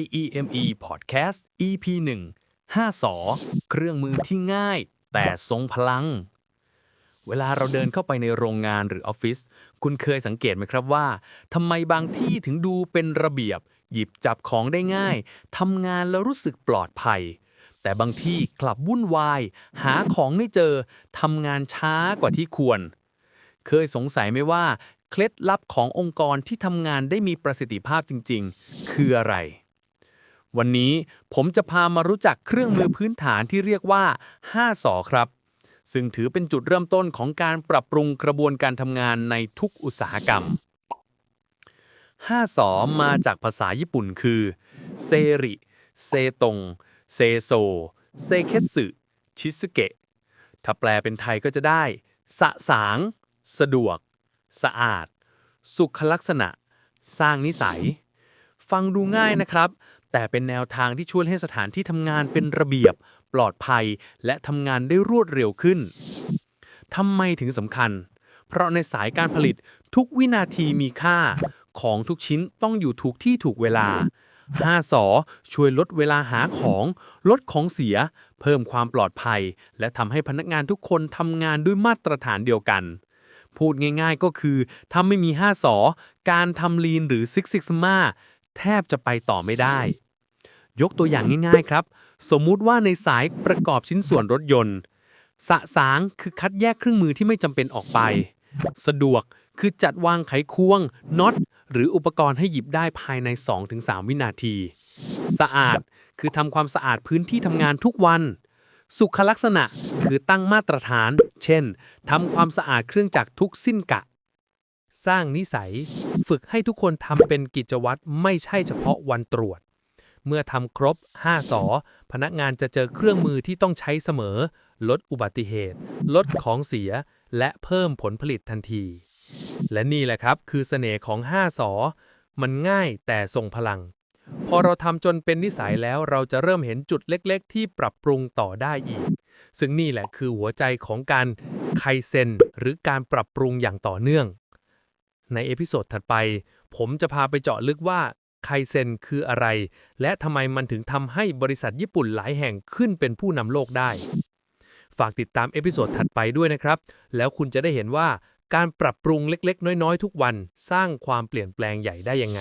IEME Podcast EP 1 5สอเครื่องมือที่ง่าย แต่ทรงพลัง เวลาเราเดินเข้าไปในโรงงานหรือออฟฟิศคุณเคยสังเกตไหมครับว่าทำไมบางที่ถึงดูเป็นระเบียบ หยิบจับของได้ง่ายทำงานแล้วรู้สึกปลอดภัย แต่บางที่กลับวุ่นวาย หาของไม่เจอทำงานช้ากว่าที่ควร เคยสงสัยไหมว่า เคล็ดลับขององค์กรที่ทำงานได้มีประสิทธิภาพจริง ๆ คืออะไร วันนี้ผมจะพามารู้จักเครื่องมือพื้นฐานที่เรียกว่า 5สอครับ ซึ่งถือเป็นจุดเริ่มต้นของการปรับปรุงกระบวนการทำงานในทุกอุตสาหกรรม 5สอมาจากภาษาญี่ปุ่นคือ เซริ เซตง เซโซ เซเคสึ ชิสเกะ ถ้าแปลเป็นไทยก็จะได้ สะสาง สะดวก สะอาด สุขลักษณะ สร้างนิสัย ฟังดูง่ายนะครับ แต่เป็นแนวทางที่ช่วยให้สถานที่ทำงานเป็นระเบียบ ปลอดภัย และทำงานได้รวดเร็วขึ้นทำไมถึงสำคัญ เพราะในสายการผลิตทุกวินาทีมีค่า ของทุกชิ้นต้องอยู่ถูกที่ถูกเวลา 5สอช่วยลดเวลาหาของ ลดของเสีย เพิ่มความปลอดภัย และทำให้พนักงานทุกคนทำงานด้วยมาตรฐานเดียวกัน พูดง่ายๆก็คือ ถ้าไม่มี5สอการทำลีนหรือซิกซิกมาแทบจะไปต่อไม่ได้ ยกตัวอย่างง่าย ๆ ครับ สมมุติว่าในสายประกอบชิ้นส่วนรถยนต์ สะสางคือคัดแยกเครื่องมือที่ไม่จำเป็นออกไป สะดวกคือจัดวางไขควงน็อตหรืออุปกรณ์ให้หยิบได้ภายใน 2-3 วินาที สะอาดคือทำความสะอาดพื้นที่ทำงานทุกวัน สุขลักษณะคือตั้งมาตรฐาน เช่นทำความสะอาดเครื่องจักรทุกสิ้นกะ สร้างนิสัย ฝึกให้ทุกคนทำเป็นกิจวัตรไม่ใช่เฉพาะวันตรวจ เมื่อทำครบ 5สอพนักงานจะเจอเครื่องมือที่ต้องใช้เสมอ ลดอุบัติเหตุ ลดของเสีย และเพิ่มผลผลิตทันที และนี่แหละครับคือเสน่ห์ของ 5สอมันง่ายแต่ทรงพลัง พอเราทำจนเป็นนิสัยแล้วเราจะเริ่มเห็นจุดเล็กๆ ที่ปรับปรุงต่อได้อีก ซึ่งนี่แหละคือหัวใจของการไคเซนหรือการปรับปรุงอย่างต่อเนื่อง ในเอพิโซดถัดไป ผมจะพาไปเจาะลึกว่า ไคเซนคืออะไร และทำไมมันถึงทำให้บริษัทญี่ปุ่นหลายแห่งขึ้นเป็นผู้นำโลกได้ ฝากติดตามเอพิโซดถัดไปด้วยนะครับ แล้วคุณจะได้เห็นว่าการปรับปรุงเล็กๆ น้อยๆ ทุกวัน สร้างความเปลี่ยนแปลงใหญ่ได้ยังไง